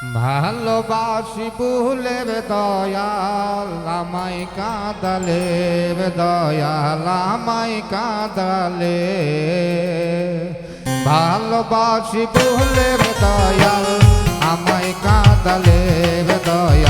ভালোবাসি ভুলের দয়াল আমায় কাঁদালে দয়াল আমায় কাঁদালে। ভালোবাসি ভুলের দয়াল আমায় কাঁদালে দয়াল।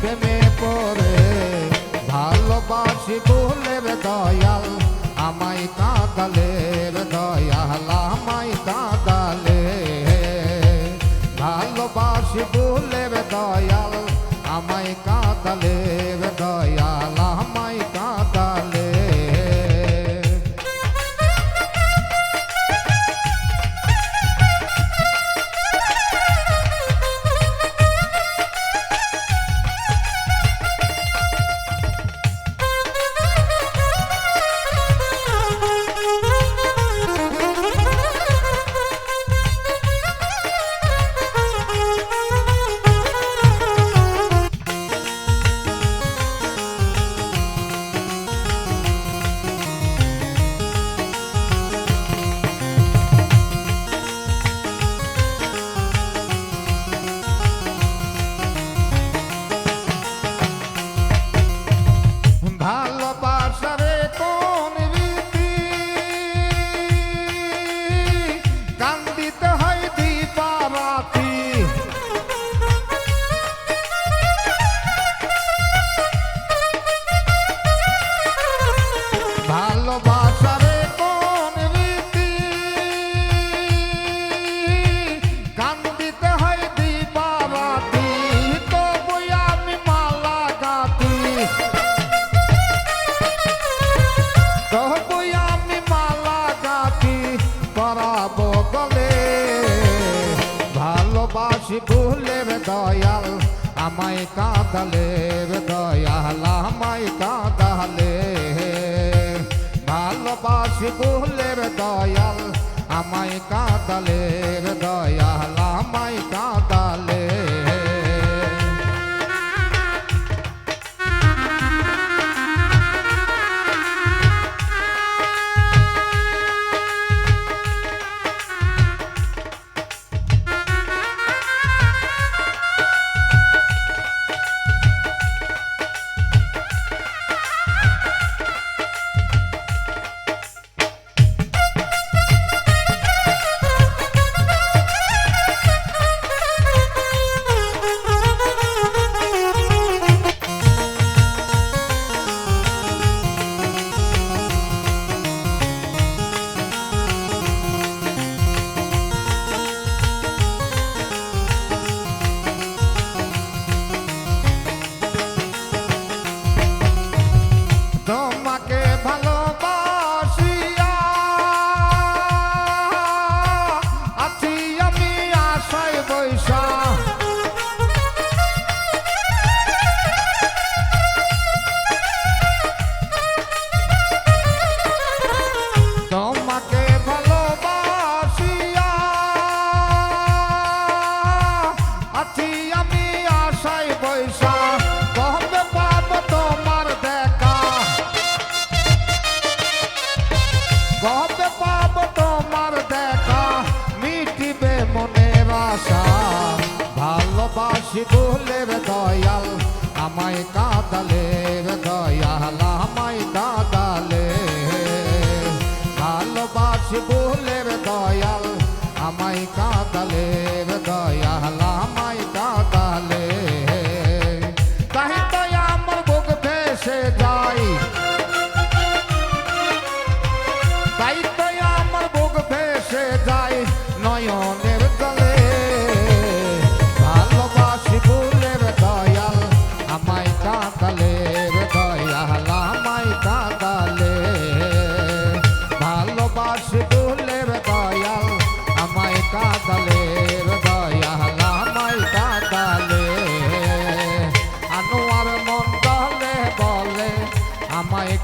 প্রেমে পড়ে ভালোবাসি ভুলের দয়াল আমায় কাঁদালের দয়াল আমায় কাঁদালে। ভালোবাসি ভুলের দয়াল ভালোবাসি ভুলের দয়াল, আমায় কাঁদালের দয়াল, আমায় কাঁদালে। ভালোবাসি ভুলের দয়াল, আমায় কাঁদালের দয়াল, আমায় কাঁদালে। বাসি বলে দয়াল আমায় কাদালে দয়াল আমায় কাদালে ভালোবাসি বলে দয়াল আমায় কাদালে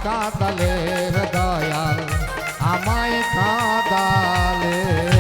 কাদালে দয়াল আমায় কাদালে